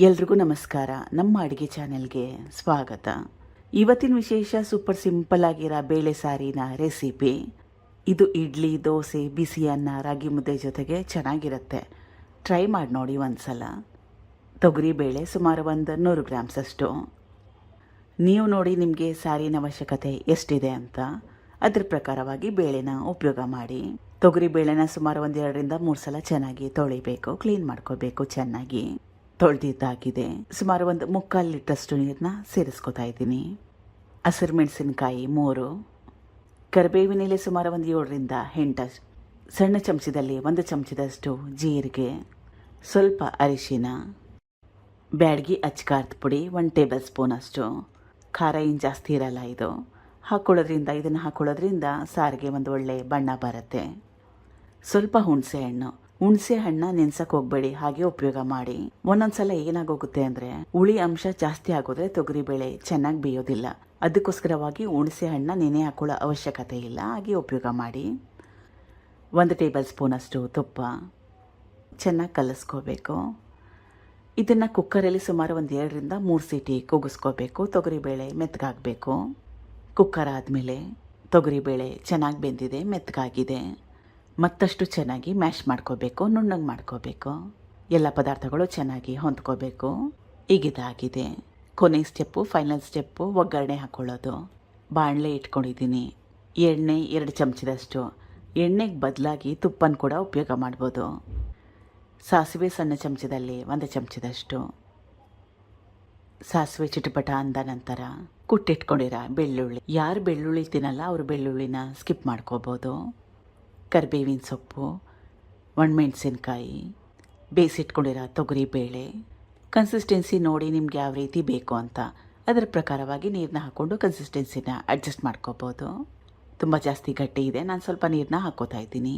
ಎಲ್ರಿಗೂ ನಮಸ್ಕಾರ. ನಮ್ಮ ಅಡುಗೆ ಚಾನೆಲ್ಗೆ ಸ್ವಾಗತ. ಇವತ್ತಿನ ವಿಶೇಷ ಸೂಪರ್ ಸಿಂಪಲ್ ಆಗಿರೋ ಬೇಳೆ ಸಾರಿನ ರೆಸಿಪಿ ಇದು ಇಡ್ಲಿ, ದೋಸೆ, ಬಿಸಿ ಅನ್ನ, ರಾಗಿ ಮುದ್ದೆ ಜೊತೆಗೆ ಚೆನ್ನಾಗಿರುತ್ತೆ. ಟ್ರೈ ಮಾಡಿ ನೋಡಿ ಒಂದ್ಸಲ. ತೊಗರಿ ಬೇಳೆ ಸುಮಾರು ಒಂದು ನೂರು ಗ್ರಾಮ್ಸಷ್ಟು ನೀವು ನೋಡಿ ನಿಮಗೆ ಸಾರಿನ ಅವಶ್ಯಕತೆ ಎಷ್ಟಿದೆ ಅಂತ. ಅದ್ರ ಪ್ರಕಾರವಾಗಿ ಬೇಳೆನ ಉಪಯೋಗ ಮಾಡಿ. ತೊಗರಿ ಬೇಳೆನ ಸುಮಾರು ಒಂದೆರಡರಿಂದ ಮೂರು ಸಲ ಚೆನ್ನಾಗಿ ತೊಳಿಬೇಕು ಕ್ಲೀನ್ ಮಾಡ್ಕೋಬೇಕು ಚೆನ್ನಾಗಿ. ತೊಳೆದಿದ್ದಾಗಿದೆ. ಸುಮಾರು ಒಂದು ಮುಕ್ಕಾಲು ಲೀಟ್ರಷ್ಟು ನೀರನ್ನ ಸೇರಿಸ್ಕೊತಾ ಇದ್ದೀನಿ. ಹಸಿರು ಮೆಣಸಿನಕಾಯಿ ಮೂರು ಕರಿಬೇವಿನಲ್ಲಿ ಸುಮಾರು ಒಂದು ಏಳರಿಂದ ಎಂಟು, ಸಣ್ಣ ಚಮಚದಲ್ಲಿ ಒಂದು ಚಮಚದಷ್ಟು ಜೀರಿಗೆ, ಸ್ವಲ್ಪ ಅರಿಶಿನ, ಬ್ಯಾಡ್ಗಿ ಅಚ್ಕಾರದ ಪುಡಿ ಒನ್ ಟೇಬಲ್ ಸ್ಪೂನ್ ಅಷ್ಟು, ಖಾರ ಏನು ಜಾಸ್ತಿ ಇರಲ್ಲ ಇದು. ಹಾಕೊಳ್ಳೋದ್ರಿಂದ, ಇದನ್ನು ಹಾಕೊಳ್ಳೋದ್ರಿಂದ ಸಾರಿಗೆ ಒಂದು ಒಳ್ಳೆ ಬಣ್ಣ ಬರುತ್ತೆ. ಸ್ವಲ್ಪ ಹುಣಸೆ ಹಣ್ಣು ಹುಣಸೆ ಹಣ್ಣ ನೆನ್ಸಕ್ ಹೋಗ್ಬೇಡಿ, ಹಾಗೆ ಉಪಯೋಗ ಮಾಡಿ. ಒಂದೊಂದ್ಸಲ ಏನಾಗೋಗುತ್ತೆ ಅಂದ್ರೆ, ಹುಳಿ ಅಂಶ ಜಾಸ್ತಿ ಆಗೋದ್ರೆ ತೊಗರಿಬೇಳೆ ಚೆನ್ನಾಗಿ ಬೇಯೋದಿಲ್ಲ. ಅದಕ್ಕೋಸ್ಕರವಾಗಿ ಹುಣಸೆ ಹಣ್ಣ ನೆನೆ ಹಾಕೊಳ್ಳೋ ಅವಶ್ಯಕತೆ ಇಲ್ಲ, ಹಾಗೆ ಉಪಯೋಗ ಮಾಡಿ. ಒಂದು ಟೇಬಲ್ ಸ್ಪೂನಷ್ಟು ತುಪ್ಪ ಚೆನ್ನಾಗಿ ಕಲಸ್ಕೋಬೇಕು. ಇದನ್ನು ಕುಕ್ಕರಲ್ಲಿ ಸುಮಾರು ಒಂದು ಎರಡರಿಂದ ಮೂರು ಸೀಟಿ ಕೂಗಿಸ್ಕೋಬೇಕು. ತೊಗರಿಬೇಳೆ ಮೆತ್ತಗಾಗಬೇಕು ಕುಕ್ಕರ್ ಆದಮೇಲೆ ತೊಗರಿಬೇಳೆ ಚೆನ್ನಾಗಿ ಬೆಂದಿದೆ ಮೆತ್ತಗಾಗಿದೆ ಮತ್ತಷ್ಟು ಚೆನ್ನಾಗಿ ಮ್ಯಾಶ್ ಮಾಡ್ಕೋಬೇಕು, ನುಣ್ಣಗೆ ಮಾಡ್ಕೋಬೇಕು. ಎಲ್ಲ ಪದಾರ್ಥಗಳು ಚೆನ್ನಾಗಿ ಹೊಂದ್ಕೋಬೇಕು. ಈಗಿದಾಗಿದೆ ಕೊನೆ ಸ್ಟೆಪ್ಪು, ಫೈನಲ್ ಸ್ಟೆಪ್ಪು, ಒಗ್ಗರಣೆ ಹಾಕ್ಕೊಳ್ಳೋದು ಬಾಣಲೆ ಇಟ್ಕೊಂಡಿದ್ದೀನಿ. ಎಣ್ಣೆ ಎರಡು ಚಮಚದಷ್ಟು. ಎಣ್ಣೆಗೆ ಬದಲಾಗಿ ತುಪ್ಪನ ಕೂಡ ಉಪಯೋಗ ಮಾಡ್ಬೋದು. ಸಾಸಿವೆ ಸಣ್ಣ ಚಮಚದಲ್ಲಿ ಒಂದು ಚಮಚದಷ್ಟು. ಸಾಸಿವೆ ಚಿಟಪಟ ಅಂದ ನಂತರ ಕುಟ್ಟಿಟ್ಕೊಂಡಿರ ಬೆಳ್ಳುಳ್ಳಿ. ಯಾರು ಬೆಳ್ಳುಳ್ಳಿ ತಿನ್ನಲ್ಲ, ಅವರು ಬೆಳ್ಳುಳ್ಳಿನ ಸ್ಕಿಪ್ ಮಾಡ್ಕೋಬೋದು. ಕರಿಬೇವಿನ ಸೊಪ್ಪು, ಒಣಮೆಣಸಿನ್ಕಾಯಿ, ಬೇಯಿಸಿಟ್ಕೊಂಡಿರೋ ತೊಗರಿ ಬೇಳೆ ಕನ್ಸಿಸ್ಟೆನ್ಸಿ ನೋಡಿ ನಿಮ್ಗೆ ಯಾವ ರೀತಿ ಬೇಕು ಅಂತ ಅದರ ಪ್ರಕಾರವಾಗಿ ನೀರನ್ನ ಹಾಕ್ಕೊಂಡು ಕನ್ಸಿಸ್ಟೆನ್ಸಿನ ಅಡ್ಜಸ್ಟ್ ಮಾಡ್ಕೋಬೋದು. ತುಂಬ ಜಾಸ್ತಿ ಗಟ್ಟಿ ಇದೆ, ನಾನು ಸ್ವಲ್ಪ ನೀರನ್ನ ಹಾಕ್ಕೋತಾ ಇದ್ದೀನಿ.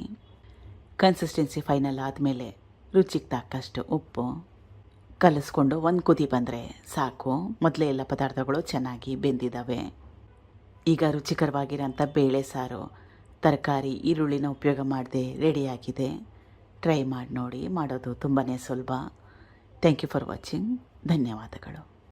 ಕನ್ಸಿಸ್ಟೆನ್ಸಿ ಫೈನಲ್ ಆದಮೇಲೆ ರುಚಿಗೆ ತಕ್ಕಷ್ಟು ಉಪ್ಪು, ಕಲಿಸ್ಕೊಂಡು ಒಂದು ಕುದಿ ಬಂದರೆ ಸಾಕು. ಮೊದಲೇ ಎಲ್ಲ ಪದಾರ್ಥಗಳು ಚೆನ್ನಾಗಿ ಬೆಂದಿದ್ದಾವೆ ಈಗ ರುಚಿಕರವಾಗಿರೋಂಥ ಬೇಳೆ ಸಾರು ತರಕಾರಿ, ಈರುಳ್ಳಿನ ಉಪಯೋಗ ಮಾಡದೆ ರೆಡಿಯಾಗಿದೆ. ಟ್ರೈ ಮಾಡಿ ನೋಡಿ. ಮಾಡೋದು ತುಂಬಾ ಸುಲಭ. ಥ್ಯಾಂಕ್ ಯು ಫಾರ್ ವಾಚಿಂಗ್ ಧನ್ಯವಾದಗಳು.